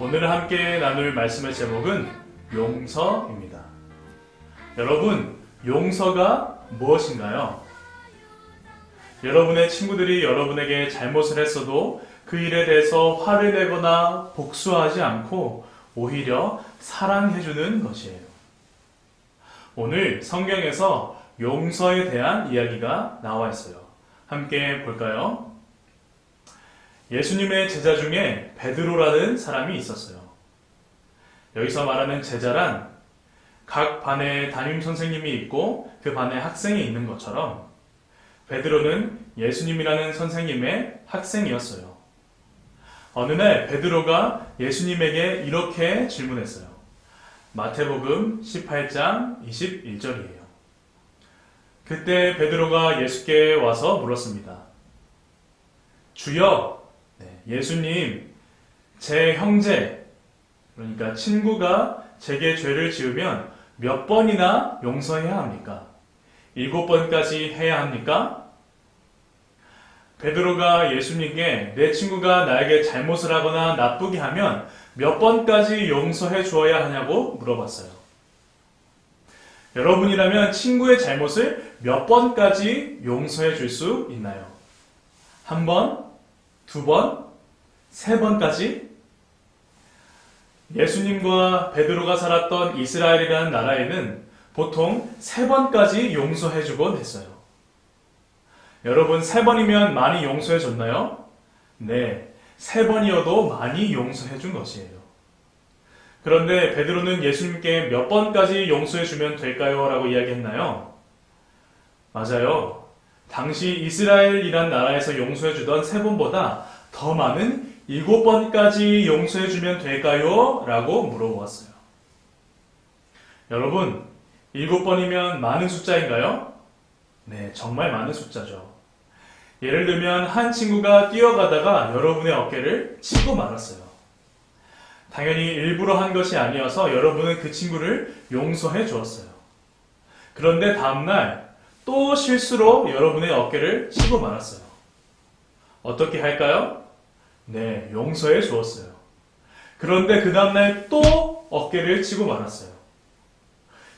오늘 함께 나눌 말씀의 제목은 용서입니다. 여러분, 용서가 무엇인가요? 여러분의 친구들이 여러분에게 잘못을 했어도 그 일에 대해서 화를 내거나 복수하지 않고 오히려 사랑해주는 것이에요. 오늘 성경에서 용서에 대한 이야기가 나와 있어요. 함께 볼까요? 예수님의 제자 중에 베드로라는 사람이 있었어요. 여기서 말하는 제자란 각 반에 담임 선생님이 있고 그 반에 학생이 있는 것처럼 베드로는 예수님이라는 선생님의 학생이었어요. 어느 날 베드로가 예수님에게 이렇게 질문했어요. 마태복음 18장 21절이에요. 그때 베드로가 예수께 와서 물었습니다. 주여, 네, 예수님, 제 형제, 그러니까 친구가 제게 죄를 지으면 몇 번이나 용서해야 합니까? 일곱 번까지 해야 합니까? 베드로가 예수님께 내 친구가 나에게 잘못을 하거나 나쁘게 하면 몇 번까지 용서해 주어야 하냐고 물어봤어요. 여러분이라면 친구의 잘못을 몇 번까지 용서해 줄 수 있나요? 한 번, 두 번, 세 번까지? 예수님과 베드로가 살았던 이스라엘이라는 나라에는 보통 세 번까지 용서해 주곤 했어요. 여러분, 세 번이면 많이 용서해 줬나요? 네. 세 번이어도 많이 용서해 준 것이에요. 그런데 베드로는 예수님께 몇 번까지 용서해 주면 될까요? 라고 이야기했나요? 맞아요. 당시 이스라엘이란 나라에서 용서해 주던 세 번보다 더 많은 일곱 번까지 용서해 주면 될까요? 라고 물어보았어요. 여러분, 일곱 번이면 많은 숫자인가요? 네, 정말 많은 숫자죠. 예를 들면 한 친구가 뛰어가다가 여러분의 어깨를 치고 말았어요. 당연히 일부러 한 것이 아니어서 여러분은 그 친구를 용서해 주었어요. 그런데 다음날 또 실수로 여러분의 어깨를 치고 말았어요. 어떻게 할까요? 네, 용서해 주었어요. 그런데 그 다음날 또 어깨를 치고 말았어요.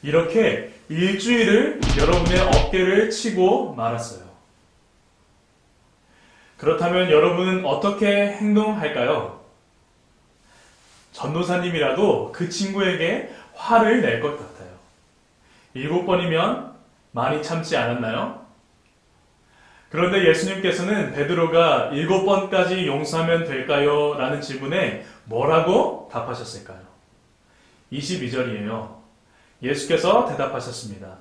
이렇게 일주일을 여러분의 어깨를 치고 말았어요. 그렇다면 여러분은 어떻게 행동할까요? 전도사님이라도 그 친구에게 화를 낼 것 같아요. 일곱 번이면 많이 참지 않았나요? 그런데 예수님께서는 베드로가 일곱 번까지 용서하면 될까요? 라는 질문에 뭐라고 답하셨을까요? 22절이에요. 예수께서 대답하셨습니다.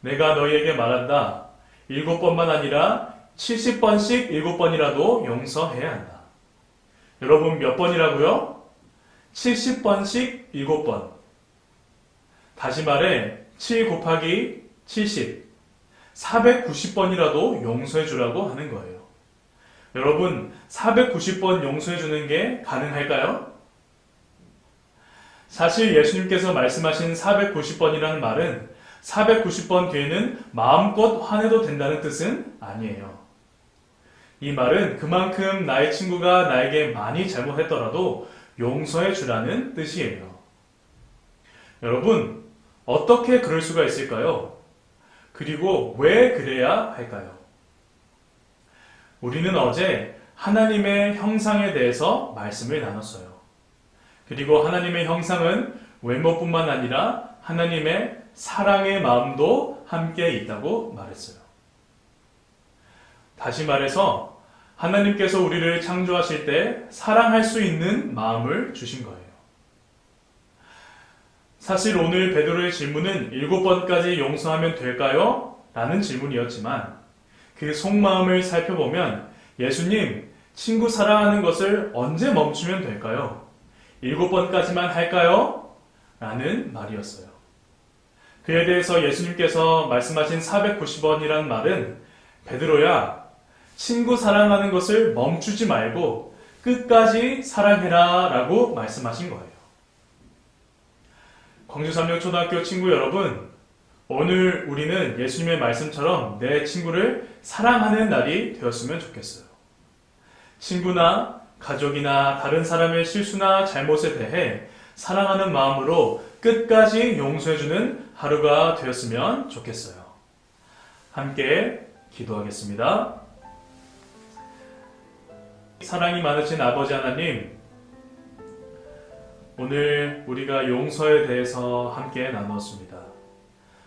내가 너희에게 말한다. 일곱 번만 아니라 70번씩 일곱 번이라도 용서해야 한다. 여러분 몇 번이라고요? 70번씩 일곱 번. 다시 말해 7 곱하기 70. 490번이라도 용서해 주라고 하는 거예요. 여러분, 490번 용서해 주는 게 가능할까요? 사실 예수님께서 말씀하신 490번이라는 말은 490번 뒤에는 마음껏 화내도 된다는 뜻은 아니에요. 이 말은 그만큼 나의 친구가 나에게 많이 잘못했더라도 용서해 주라는 뜻이에요. 여러분, 어떻게 그럴 수가 있을까요? 그리고 왜 그래야 할까요? 우리는 어제 하나님의 형상에 대해서 말씀을 나눴어요. 그리고 하나님의 형상은 외모뿐만 아니라 하나님의 사랑의 마음도 함께 있다고 말했어요. 다시 말해서 하나님께서 우리를 창조하실 때 사랑할 수 있는 마음을 주신 거예요. 사실 오늘 베드로의 질문은 일곱 번까지 용서하면 될까요? 라는 질문이었지만 그 속마음을 살펴보면 예수님, 친구 사랑하는 것을 언제 멈추면 될까요? 일곱 번까지만 할까요? 라는 말이었어요. 그에 대해서 예수님께서 말씀하신 490원이라는 말은 베드로야, 친구 사랑하는 것을 멈추지 말고 끝까지 사랑해라 라고 말씀하신 거예요. 광주삼령초등학교 친구 여러분, 오늘 우리는 예수님의 말씀처럼 내 친구를 사랑하는 날이 되었으면 좋겠어요. 친구나 가족이나 다른 사람의 실수나 잘못에 대해 사랑하는 마음으로 끝까지 용서해주는 하루가 되었으면 좋겠어요. 함께 기도하겠습니다. 사랑이 많으신 아버지 하나님, 오늘 우리가 용서에 대해서 함께 나누었습니다.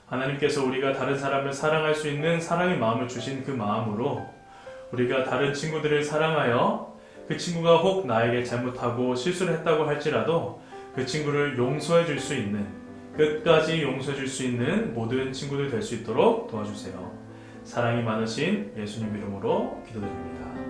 하나님께서 우리가 다른 사람을 사랑할 수 있는 사랑의 마음을 주신 그 마음으로 우리가 다른 친구들을 사랑하여 그 친구가 혹 나에게 잘못하고 실수를 했다고 할지라도 그 친구를 용서해 줄 수 있는 끝까지 용서해 줄 수 있는 모든 친구들 될 수 있도록 도와주세요. 사랑이 많으신 예수님 이름으로 기도드립니다.